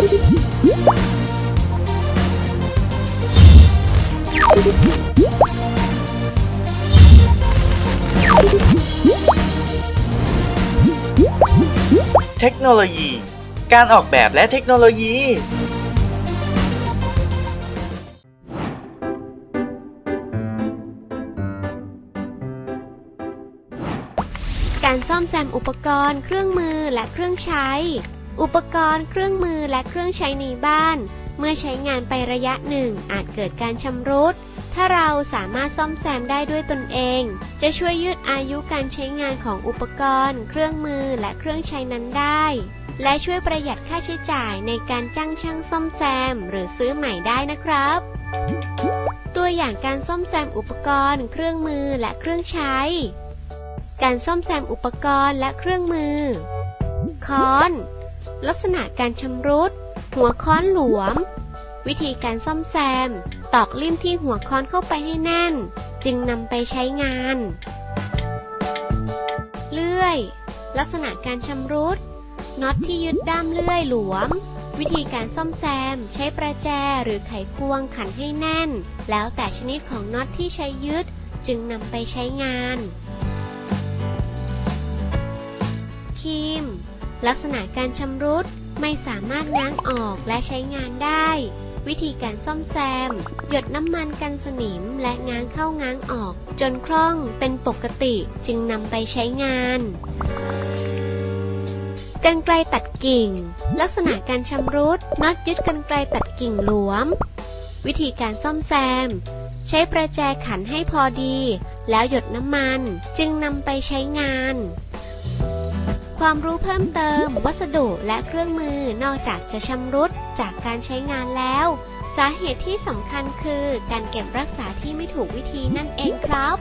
เทคโนโลยี การออกแบบและเทคโนโลยี การซ่อมแซมอุปกรณ์ เครื่องมือและเครื่องใช้ อุปกรณ์เครื่องมือและเครื่องใช้ในบ้าน เมื่อใช้งานไประยะหนึ่งอาจเกิดการชำรุด ถ้าเราสามารถซ่อมแซมได้ด้วยตนเอง จะช่วยยืดอายุการใช้งานของอุปกรณ์ เครื่องมือและเครื่องใช้นั้นได้ และช่วยประหยัดค่าใช้จ่ายในการจ้างช่างซ่อมแซม หรือซื้อใหม่ได้นะครับ ตัวอย่างการซ่อมแซมอุปกรณ์ เครื่องมือและเครื่องใช้ การซ่อมแซมอุปกรณ์และเครื่องมือ ค้อน ลักษณะการชำรุด หัวค้อนหลวม วิธีการซ่อมแซม ตอกลิ่มที่หัวค้อนเข้าไปให้แน่น จึงนำไปใช้งาน เลื่อย ลักษณะการชำรุด น็อตที่ยึดด้ามเลื่อยหลวม วิธีการซ่อมแซม ใช้ประแจหรือไขควงขันให้แน่น แล้วแต่ชนิดของน็อตที่ใช้ยึด จึงนำไปใช้งาน ลักษณะการชำรุดไม่สามารถง้างออกและใช้งานได้ วิธีการซ่อมแซม หยดน้ำมันกันสนิมและง้างเข้าง้างออก จนคล่องเป็นปกติจึงนำไปใช้งานกันไกลตัดกิ่ง ลักษณะการชำรุดน็อตยึดกันไกลตัดกิ่งหลวม วิธีการซ่อมแซม ใช้ประแจขันให้พอดี แล้วหยดน้ำมันจึงนำไปใช้งาน ความรู้เพิ่มเติม วัสดุและเครื่องมือนอกจากจะชำรุดจากการใช้งานแล้ว สาเหตุที่สำคัญคือการเก็บรักษาที่ไม่ถูกวิธีนั่นเองครับ